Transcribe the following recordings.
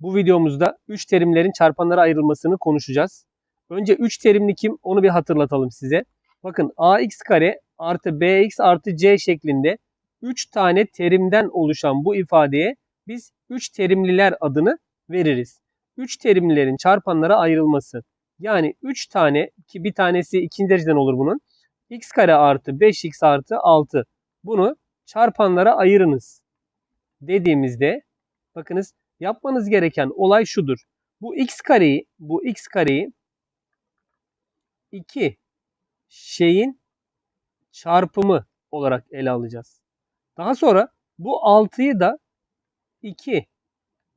Bu videomuzda 3 terimlerin çarpanlara ayrılmasını konuşacağız. Önce 3 terimli kim onu bir hatırlatalım size. Bakın ax kare artı bx artı c şeklinde 3 tane terimden oluşan bu ifadeye biz 3 terimliler adını veririz. 3 terimlilerin çarpanlara ayrılması. Yani 3 tane ki bir tanesi ikinci dereceden olur bunun. x kare artı 5x artı 6. Bunu çarpanlara ayırınız dediğimizde bakınız yapmanız gereken olay şudur. Bu x kareyi, bu x kareyi iki şeyin çarpımı olarak ele alacağız. Daha sonra bu 6'yı da 2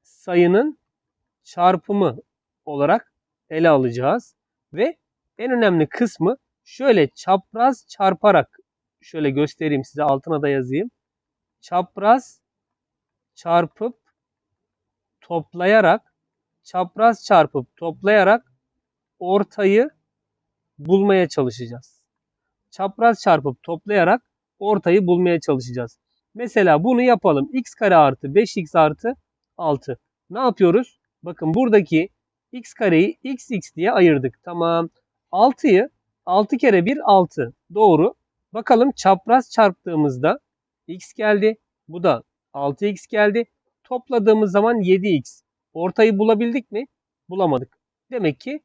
sayının çarpımı olarak ele alacağız. Ve en önemli kısmı şöyle çapraz çarparak şöyle göstereyim size altına da yazayım. Çapraz çarpıp toplayarak çapraz çarpıp toplayarak ortayı bulmaya çalışacağız. Çapraz çarpıp toplayarak ortayı bulmaya çalışacağız. Mesela bunu yapalım. x kare artı 5x artı 6. Ne yapıyoruz? Bakın buradaki x kareyi x x diye ayırdık. Tamam. 6'yı 6 kere 1 6. Doğru. Bakalım çapraz çarptığımızda x geldi. Bu da 6x geldi. Topladığımız zaman 7x. Ortayı bulabildik mi? Bulamadık. Demek ki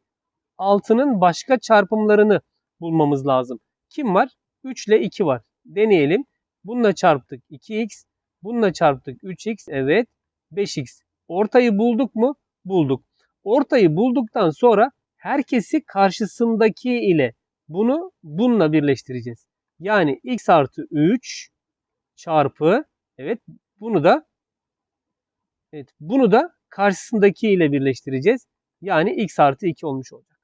6'nın başka çarpımlarını bulmamız lazım. Kim var? 3 ile 2 var. Deneyelim. Bununla çarptık 2x. Bununla çarptık 3x. Evet. 5x. Ortayı bulduk mu? Bulduk. Ortayı bulduktan sonra herkesi karşısındaki ile bunu bununla birleştireceğiz. Yani x artı 3 çarpı evet bunu da evet bunu da karşısındaki ile birleştireceğiz. Yani x artı 2 olmuş olacak.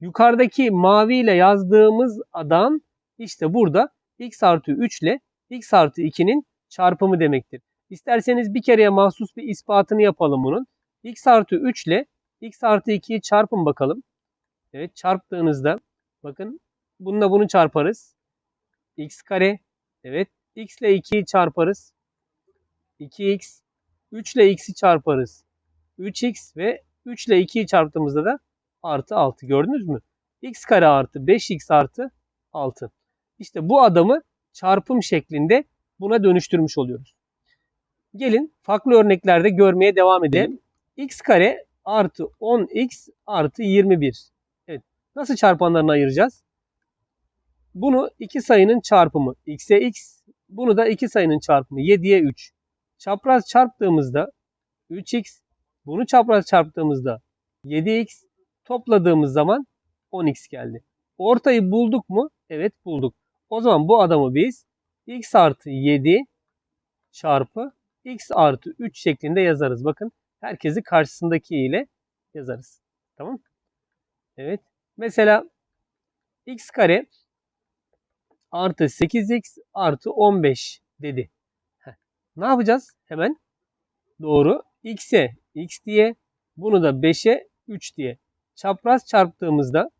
Yukarıdaki mavi ile yazdığımız adam işte burada x artı 3 ile x artı 2'nin çarpımı demektir. İsterseniz bir kereye mahsus bir ispatını yapalım bunun. x artı 3 ile x artı 2'yi çarpın bakalım. Evet çarptığınızda bakın bununla bunu çarparız. x kare. Evet x ile 2'yi çarparız. 2x. 3 ile x'i çarparız. 3x ve 3 ile 2'yi çarptığımızda da artı 6. Gördünüz mü? x kare artı 5x artı 6. İşte bu adamı çarpım şeklinde buna dönüştürmüş oluyoruz. Gelin farklı örneklerde görmeye devam edelim. x kare artı 10x artı 21. Evet. Nasıl çarpanlarını ayıracağız? Bunu iki sayının çarpımı x'e x. Bunu da iki sayının çarpımı 7'ye 3. Çapraz çarptığımızda 3x. Bunu çapraz çarptığımızda 7x. Topladığımız zaman 10x geldi. Ortayı bulduk mu? Evet bulduk. O zaman bu adamı biz x artı 7 çarpı x artı 3 şeklinde yazarız. Bakın herkesi karşısındaki ile yazarız. Tamam Evet. Mesela x kare artı 8x artı 15 dedi. Ne yapacağız? Hemen doğru. x'e x diye bunu da 5'e 3 diye. Çapraz çarptığımızda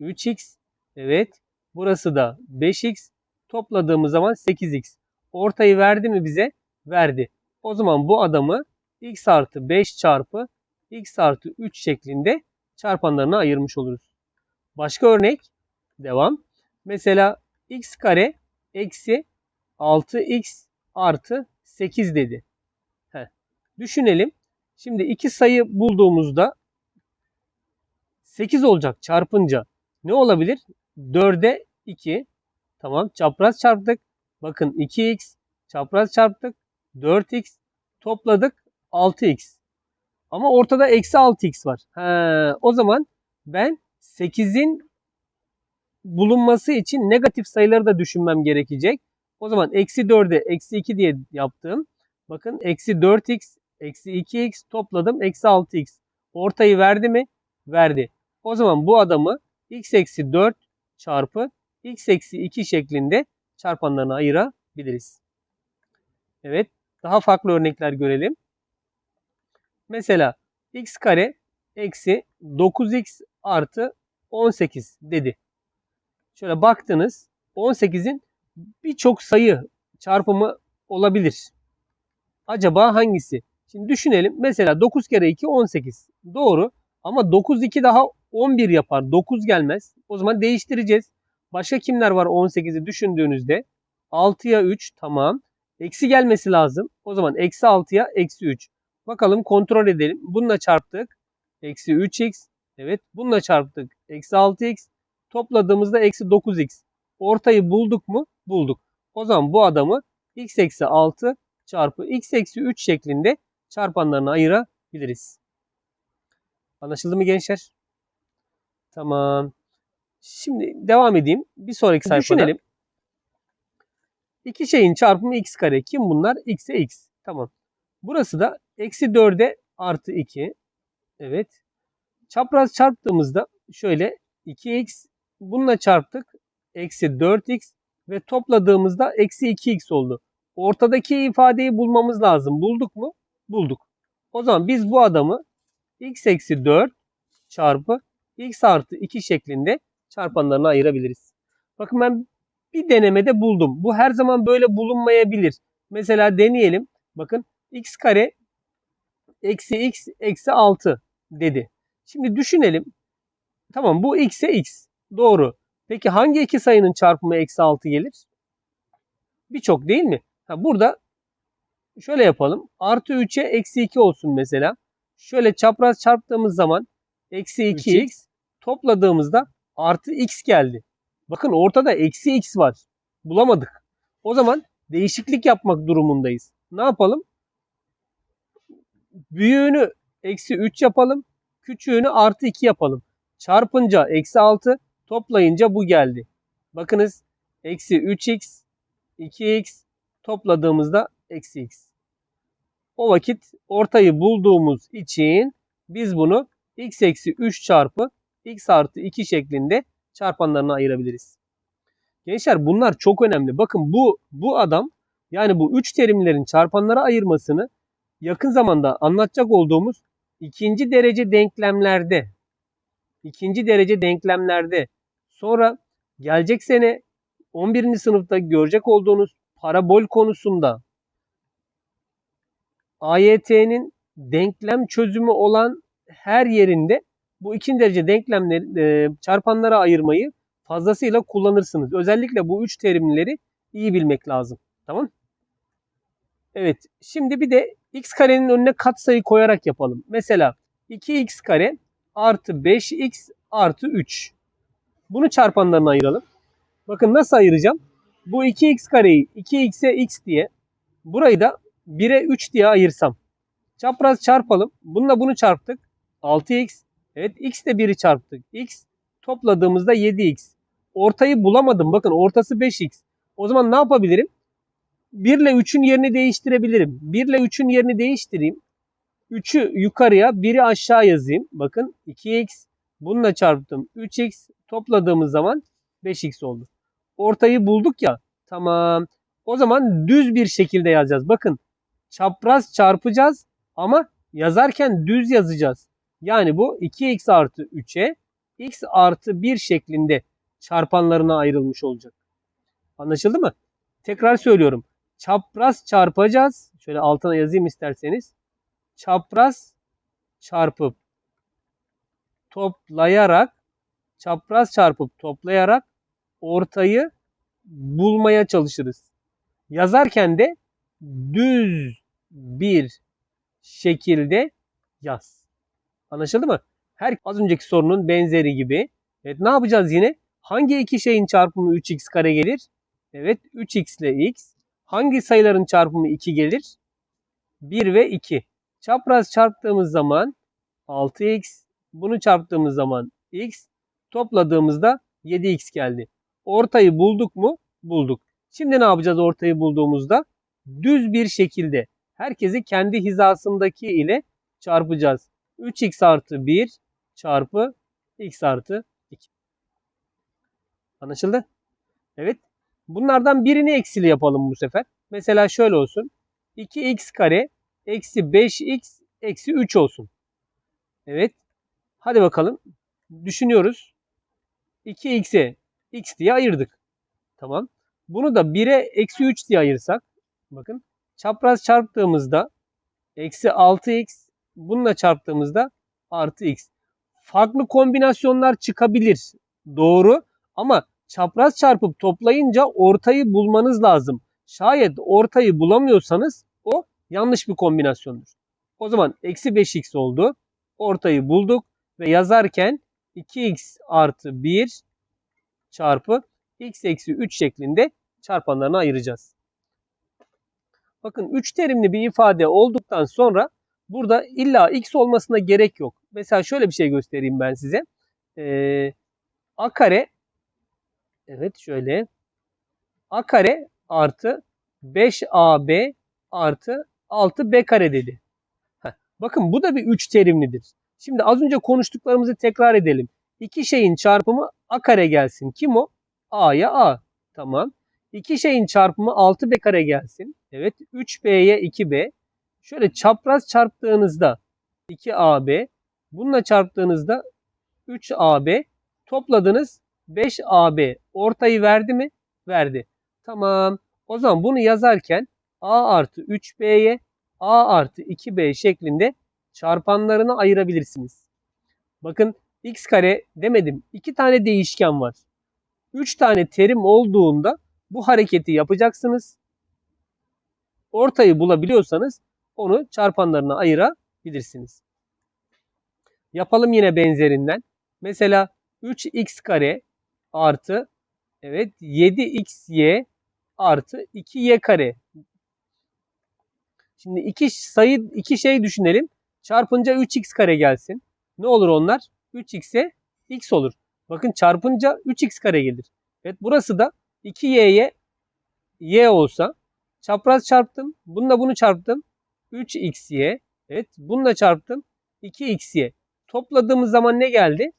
3x evet burası da 5x topladığımız zaman 8x. Ortayı verdi mi bize? Verdi. O zaman bu adamı x artı 5 çarpı x artı 3 şeklinde çarpanlarına ayırmış oluruz. Başka örnek. Devam. Mesela x kare eksi 6x artı 8 dedi. Heh. Düşünelim. Şimdi iki sayı bulduğumuzda 8 olacak çarpınca. Ne olabilir? 4'e 2. Tamam çapraz çarptık. Bakın 2x çapraz çarptık. 4x topladık 6x. Ama ortada eksi 6x var. He, o zaman ben 8'in bulunması için negatif sayıları da düşünmem gerekecek. O zaman eksi 4'e eksi 2 diye yaptım. Bakın eksi 4x eksi 2x topladım eksi 6x. Ortayı verdi mi? Verdi. O zaman bu adamı x eksi 4 çarpı x eksi 2 şeklinde çarpanlarına ayırabiliriz. Evet. Daha farklı örnekler görelim. Mesela x kare eksi 9x artı 18 dedi. Şöyle baktınız 18'in birçok sayı çarpımı olabilir. Acaba hangisi? Şimdi düşünelim. Mesela 9 kere 2 18. Doğru. Ama 9 2 daha 11 yapar. 9 gelmez. O zaman değiştireceğiz. Başka kimler var 18'i düşündüğünüzde? 6'ya 3 tamam. Eksi gelmesi lazım. O zaman eksi 6'ya eksi 3. Bakalım kontrol edelim. Bununla çarptık. Eksi 3x. Evet. Bununla çarptık. Eksi 6x. Topladığımızda eksi 9x. Ortayı bulduk mu? Bulduk. O zaman bu adamı x eksi 6 çarpı x eksi 3 şeklinde çarpanlarına ayırabiliriz. Anlaşıldı mı gençler? Tamam. Şimdi devam edeyim. Bir sonraki sayfada. Düşünelim. İki şeyin çarpımı x kare. Kim bunlar? x'e x. Tamam. Burası da eksi 4'e artı 2. Evet. Çapraz çarptığımızda şöyle 2x bununla çarptık. Eksi 4x ve topladığımızda eksi 2x oldu. Ortadaki ifadeyi bulmamız lazım. Bulduk mu? Bulduk. O zaman biz bu adamı x eksi 4 çarpı x artı 2 şeklinde çarpanlarına ayırabiliriz. Bakın ben bir denemede buldum. Bu her zaman böyle bulunmayabilir. Mesela deneyelim. Bakın x kare eksi x eksi 6 dedi. Şimdi düşünelim. Tamam bu x'e x. Doğru. Peki hangi iki sayının çarpımı eksi 6 gelir? Birçok değil mi? Ha, burada şöyle yapalım. Artı 3'e eksi 2 olsun mesela. Şöyle çapraz çarptığımız zaman eksi 2x topladığımızda artı x geldi. Bakın ortada eksi x var. Bulamadık. O zaman değişiklik yapmak durumundayız. Ne yapalım? Büyüğünü eksi 3 yapalım. Küçüğünü artı 2 yapalım. Çarpınca eksi 6 toplayınca bu geldi. Bakınız eksi 3x 2x topladığımızda eksi x. O vakit ortayı bulduğumuz için biz bunu x eksi 3 çarpı x artı 2 şeklinde çarpanlarına ayırabiliriz. Gençler bunlar çok önemli. Bakın bu bu adam yani bu 3 terimlerin çarpanlara ayırmasını yakın zamanda anlatacak olduğumuz ikinci derece denklemlerde ikinci derece denklemlerde sonra gelecek sene 11. sınıfta görecek olduğunuz parabol konusunda AYT'nin denklem çözümü olan her yerinde bu ikinci derece denklemleri e, çarpanlara ayırmayı fazlasıyla kullanırsınız. Özellikle bu üç terimleri iyi bilmek lazım. Tamam? Evet. Şimdi bir de x karenin önüne katsayı koyarak yapalım. Mesela 2x kare artı 5x artı 3. Bunu çarpanlarına ayıralım. Bakın nasıl ayıracağım? Bu 2x kareyi 2x'e x diye burayı da 1'e 3 diye ayırsam. Çapraz çarpalım. Bununla bunu çarptık. 6x. Evet x de 1'i çarptık. x topladığımızda 7x. Ortayı bulamadım. Bakın ortası 5x. O zaman ne yapabilirim? 1 ile 3'ün yerini değiştirebilirim. 1 ile 3'ün yerini değiştireyim. 3'ü yukarıya 1'i aşağı yazayım. Bakın 2x. Bununla çarptım. 3x topladığımız zaman 5x oldu. Ortayı bulduk ya. Tamam. O zaman düz bir şekilde yazacağız. Bakın çapraz çarpacağız ama yazarken düz yazacağız. Yani bu 2x artı 3'e x artı 1 şeklinde çarpanlarına ayrılmış olacak. Anlaşıldı mı? Tekrar söylüyorum. Çapraz çarpacağız. Şöyle altına yazayım isterseniz. Çapraz çarpıp toplayarak çapraz çarpıp toplayarak ortayı bulmaya çalışırız. Yazarken de düz bir şekilde yaz. Anlaşıldı mı? Her az önceki sorunun benzeri gibi. Evet ne yapacağız yine? Hangi iki şeyin çarpımı 3x kare gelir? Evet 3x ile x. Hangi sayıların çarpımı 2 gelir? 1 ve 2. Çapraz çarptığımız zaman 6x. Bunu çarptığımız zaman x. Topladığımızda 7x geldi. Ortayı bulduk mu? Bulduk. Şimdi ne yapacağız ortayı bulduğumuzda? Düz bir şekilde herkesi kendi hizasındaki ile çarpacağız. 3x artı 1 çarpı x artı 2. Anlaşıldı? Evet. Bunlardan birini eksili yapalım bu sefer. Mesela şöyle olsun. 2x kare eksi 5x eksi 3 olsun. Evet. Hadi bakalım. Düşünüyoruz. 2x'e x diye ayırdık. Tamam. Bunu da 1'e eksi 3 diye ayırsak. Bakın. Çapraz çarptığımızda eksi 6x bununla çarptığımızda artı x. Farklı kombinasyonlar çıkabilir. Doğru ama çapraz çarpıp toplayınca ortayı bulmanız lazım. Şayet ortayı bulamıyorsanız o yanlış bir kombinasyondur. O zaman eksi 5x oldu. Ortayı bulduk ve yazarken 2x artı 1 çarpı x eksi 3 şeklinde çarpanlarına ayıracağız. Bakın 3 terimli bir ifade olduktan sonra burada illa x olmasına gerek yok. Mesela şöyle bir şey göstereyim ben size. Ee, a kare evet şöyle a kare artı 5ab artı 6b kare dedi. Heh, bakın bu da bir 3 terimlidir. Şimdi az önce konuştuklarımızı tekrar edelim. İki şeyin çarpımı a kare gelsin. Kim o? a'ya a. Tamam. İki şeyin çarpımı 6b kare gelsin. Evet 3b'ye 2b. Şöyle çapraz çarptığınızda 2ab. Bununla çarptığınızda 3ab. Topladınız 5ab. Ortayı verdi mi? Verdi. Tamam. O zaman bunu yazarken a artı 3b'ye a artı 2b şeklinde çarpanlarını ayırabilirsiniz. Bakın x kare demedim. İki tane değişken var. Üç tane terim olduğunda bu hareketi yapacaksınız. Ortayı bulabiliyorsanız onu çarpanlarına ayırabilirsiniz. Yapalım yine benzerinden. Mesela 3x kare artı evet 7xy artı 2y kare. Şimdi iki sayı iki şey düşünelim. Çarpınca 3x kare gelsin. Ne olur onlar? 3x'e x olur. Bakın çarpınca 3x kare gelir. Evet burası da 2y'ye y olsa çapraz çarptım. Bununla bunu çarptım. 3xy. Evet bununla çarptım. 2xy. Topladığımız zaman ne geldi?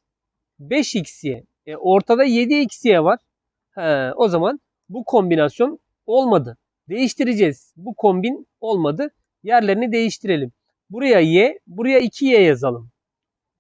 5xy. E, ortada 7xy var. He, o zaman bu kombinasyon olmadı. Değiştireceğiz. Bu kombin olmadı. Yerlerini değiştirelim. Buraya y, buraya 2y yazalım.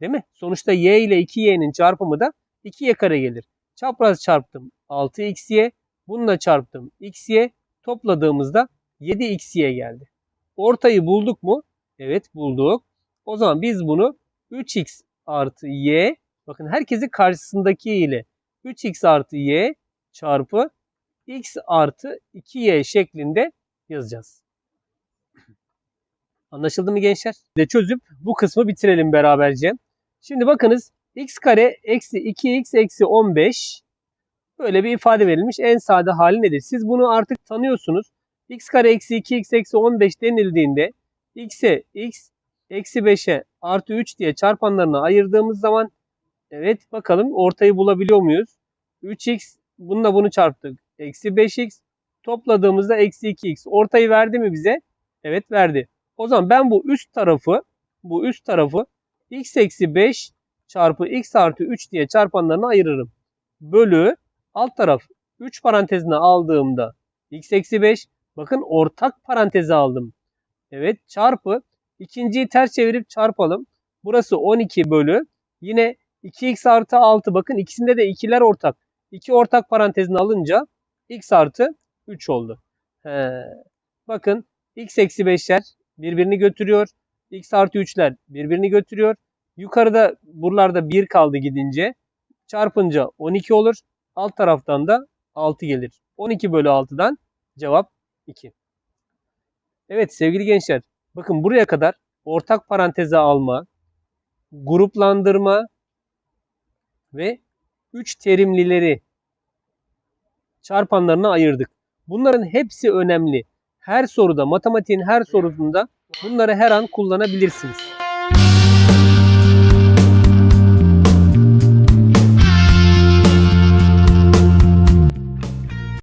Değil mi? Sonuçta y ile 2y'nin çarpımı da 2y kare gelir. Çapraz çarptım 6xy. Bununla çarptım xy. Topladığımızda 7xy geldi. Ortayı bulduk mu? Evet bulduk. O zaman biz bunu 3x artı y bakın herkesi karşısındaki ile 3x artı y çarpı x artı 2y şeklinde yazacağız. Anlaşıldı mı gençler? De çözüp bu kısmı bitirelim beraberce. Şimdi bakınız x kare eksi 2x eksi 15 böyle bir ifade verilmiş. En sade hali nedir? Siz bunu artık tanıyorsunuz. x kare eksi 2x eksi 15 denildiğinde x'e x eksi 5'e artı 3 diye çarpanlarını ayırdığımız zaman evet bakalım ortayı bulabiliyor muyuz? 3x bununla bunu çarptık. Eksi 5x topladığımızda eksi 2x. Ortayı verdi mi bize? Evet verdi. O zaman ben bu üst tarafı bu üst tarafı x eksi 5 çarpı x artı 3 diye çarpanlarına ayırırım. Bölü alt taraf 3 parantezine aldığımda x eksi 5 bakın ortak paranteze aldım. Evet çarpı ikinciyi ters çevirip çarpalım. Burası 12 bölü yine 2x artı 6 bakın ikisinde de ikiler ortak. 2 ortak parantezine alınca x artı 3 oldu. He. Bakın x eksi 5'ler birbirini götürüyor. x artı 3'ler birbirini götürüyor. Yukarıda buralarda 1 kaldı gidince. Çarpınca 12 olur. Alt taraftan da 6 gelir. 12 bölü 6'dan cevap 2. Evet sevgili gençler. Bakın buraya kadar ortak paranteze alma, gruplandırma ve 3 terimlileri çarpanlarına ayırdık. Bunların hepsi önemli. Her soruda, matematiğin her sorusunda bunları her an kullanabilirsiniz.